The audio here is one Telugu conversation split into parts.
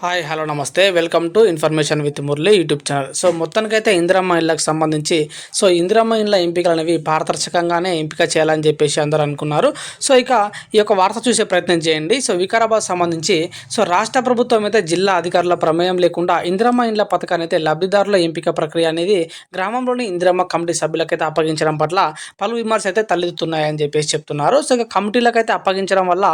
హాయ్ హలో నమస్తే. Welcome to information with Murali YouTube channel so మొత్తానికైతే ఇందిరమ్మ ఇళ్ళకి సంబంధించి సో ఇందిరమ్మ ఇళ్ళ ఎంపికలు అనేవి పారదర్శకంగానే ఎంపిక చేయాలని చెప్పేసి అందరూ అనుకున్నారు. సో ఇక ఈ యొక్క వార్త చూసే ప్రయత్నం చేయండి. సో వికారాబాద్ సంబంధించి సో రాష్ట్ర ప్రభుత్వం అయితే జిల్లా అధికారుల ప్రమేయం లేకుండా ఇందిరమ్మ ఇండ్ల పథకాన్ని అయితే లబ్ధిదారుల ఎంపిక ప్రక్రియ అనేది గ్రామంలోని ఇందిరమ్మ కమిటీ సభ్యులకైతే అప్పగించడం పట్ల పలు విమర్శలు అయితే తలెత్తుతున్నాయని చెప్పేసి చెప్తున్నారు. సో ఇక కమిటీలకైతే అప్పగించడం వల్ల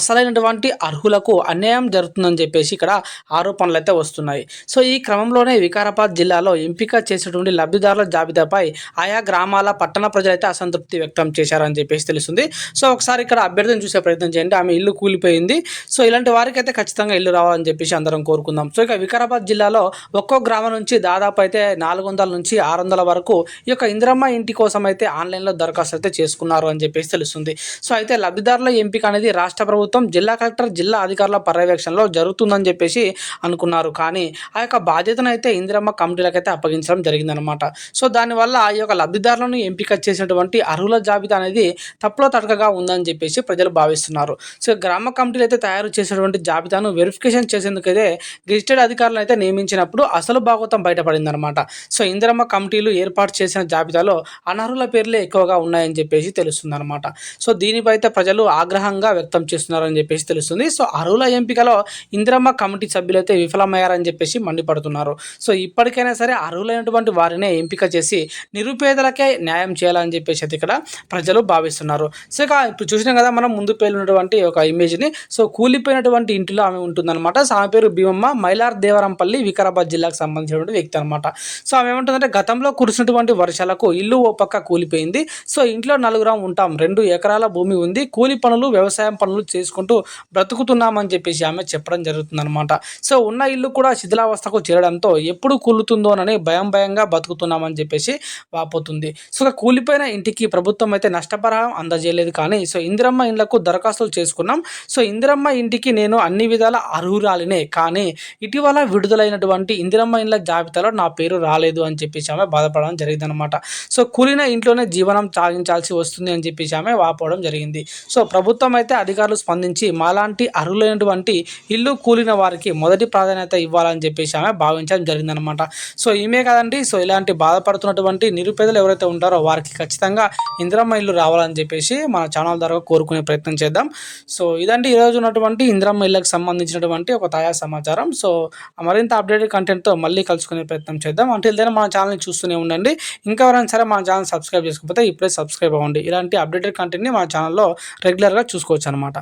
అసలైనటువంటి అర్హులకు అన్యాయం జరుగుతుందని చెప్పేసి ఇక్కడ ఆరోపణలు అయితే వస్తున్నాయి. సో ఈ క్రమంలోనే వికారాబాద్ జిల్లాలో ఎంపిక చేసినటువంటి లబ్ధిదారుల జాబితాపై ఆయా గ్రామాల పట్టణ ప్రజలైతే అసంతృప్తి వ్యక్తం చేశారని చెప్పేసి తెలుస్తుంది. సో ఒకసారి ఇక్కడ అభ్యర్థిని చూసే ప్రయత్నం చేయండి. ఆమె ఇల్లు కూలిపోయింది. సో ఇలాంటి వారికి అయితే ఖచ్చితంగా ఇల్లు రావాలని చెప్పేసి అందరం కోరుకుందాం. సో ఇక వికారాబాద్ జిల్లాలో ఒక్కో గ్రామం నుంచి దాదాపు అయితే నాలుగు వందల నుంచి ఆరు వందల వరకు ఈ యొక్క ఇందిరమ్మ ఇంటి కోసం అయితే ఆన్లైన్లో దరఖాస్తు అయితే చేసుకున్నారు అని చెప్పేసి తెలుస్తుంది. సో అయితే లబ్ధిదారుల ఎంపిక అనేది రాష్ట్ర ప్రభుత్వం జిల్లా కలెక్టర్ జిల్లా అధికారుల పర్యవేక్షణలో జరుగుతుందని చెప్పేసి అనుకున్నారు. కానీ ఆ యొక్క బాధ్యతను అయితే ఇందిరమ్మ కమిటీలకైతే అప్పగించడం జరిగిందనమాట సో దానివల్ల ఈ యొక్క లబ్ధిదారులను ఎంపిక చేసినటువంటి అర్హుల జాబితా అనేది తప్పులో తడకగా ఉందని చెప్పేసి ప్రజలు భావిస్తున్నారు. సో గ్రామ కమిటీలు అయితే తయారు చేసినటువంటి జాబితాను వెరిఫికేషన్ చేసేందుకైతే గెజిటెడ్ అధికారులను అయితే నియమించినప్పుడు అసలు భాగవతం బయటపడిందనమాట సో ఇందిరమ్మ కమిటీలు ఏర్పాటు చేసిన జాబితాలో అనర్హుల పేర్లే ఎక్కువగా ఉన్నాయని చెప్పేసి తెలుస్తుందన్నమాట. సో దీనిపై అయితే ప్రజలు ఆగ్రహంగా వ్యక్తం చేస్తున్నారని చెప్పేసి తెలుస్తుంది. సో అర్హుల ఎంపికలో ఇందిరమ్మ కమిటీ సభ్యులైతే విఫలమయ్యారని చెప్పేసి మండిపడుతున్నారు. సో ఇప్పటికైనా సరే అర్హులైనటువంటి వారినే ఎంపిక చేసి నిరుపేదలకే న్యాయం చేయాలని చెప్పేసి అయితే ఇక్కడ ప్రజలు భావిస్తున్నారు. సో ఇక ఇప్పుడు చూసినాం కదా మనం ముందు పేలినటువంటి ఒక ఇమేజ్ని సో కూలిపోయినటువంటి ఇంటిలో ఆమె ఉంటుందన్నమాట. సో ఆమె పేరు భీమమ్మ. మైలార్ దేవరంపల్లి వికారాబాద్ జిల్లాకు సంబంధించినటువంటి వ్యక్తి అనమాట సో ఆమె ఏమంటుందంటే గతంలో కురిసినటువంటి వర్షాలకు ఇల్లు ఓ పక్క కూలిపోయింది. సో ఇంట్లో నలుగురం ఉంటాం. రెండు ఎకరాల భూమి ఉంది. కూలి పనులు వ్యవసాయం పనులు చేసుకుంటూ బ్రతుకుతున్నామని చెప్పేసి ఆమె చెప్పడం జరుగుతుందన్నమాట. సో ఉన్న ఇల్లు కూడా శిథిలావస్థకు చేరడంతో ఎప్పుడు కూలుతుందోనని భయం భయంగా బతుకుతున్నామని చెప్పేసి వాపోతుంది. సో కూలిపోయిన ఇంటికి ప్రభుత్వం అయితే నష్టపరిహారం అందజేయలేదు కానీ సో ఇందిరమ్మ ఇండ్లకు దరఖాస్తులు చేసుకున్నాం. సో ఇందిరమ్మ ఇంటికి నేను అన్ని విధాల అర్హురాలినే కానీ ఇటీవల విడుదలైనటువంటి ఇందిరమ్మ ఇండ్ల జాబితాలో నా పేరు రాలేదు అని చెప్పేసి ఆమె బాధపడడం జరిగిందనమాట సో కూలిన ఇంట్లోనే జీవనం సాగించాల్సి వస్తుంది అని చెప్పేసి ఆమె వాపోవడం జరిగింది. సో ప్రభుత్వం అయితే అధికారులు స్పందించి మాలాంటి అర్హులైనటువంటి ఇల్లు కూలిన వారికి మొదటి ప్రాధాన్యత ఇవ్వాలని చెప్పేసి ఆమె భావించడం జరిగిందనమాట సో ఈమె కదండి సో ఇలాంటి బాధపడుతున్నటువంటి నిరుపేదలు ఎవరైతే ఉంటారో వారికి ఖచ్చితంగా ఇందిరమ్మ ఇల్లు రావాలని చెప్పేసి మన ఛానల్ ద్వారా కోరుకునే ప్రయత్నం చేద్దాం. సో ఇదండి ఈరోజు ఉన్నటువంటి ఇందిరమ్మ ఇళ్ళకి సంబంధించినటువంటి ఒక తాజా సమాచారం. సో మరింత అప్డేటెడ్ కంటెంట్తో మళ్ళీ కలుసుకునే ప్రయత్నం చేద్దాం. అంటే ఏదైనా మన ఛానల్ని చూస్తూనే ఉండండి. ఇంకా ఎవరైనా సరే మన ఛానల్ సబ్స్క్రైబ్ చేసుకోకపోతే ఇప్పుడే సబ్స్క్రైబ్ అవ్వండి. ఇలాంటి అప్డేటెడ్ కంటెంట్ని మన ఛానల్లో రెగ్యులర్గా చూసుకోవచ్చు అనమాట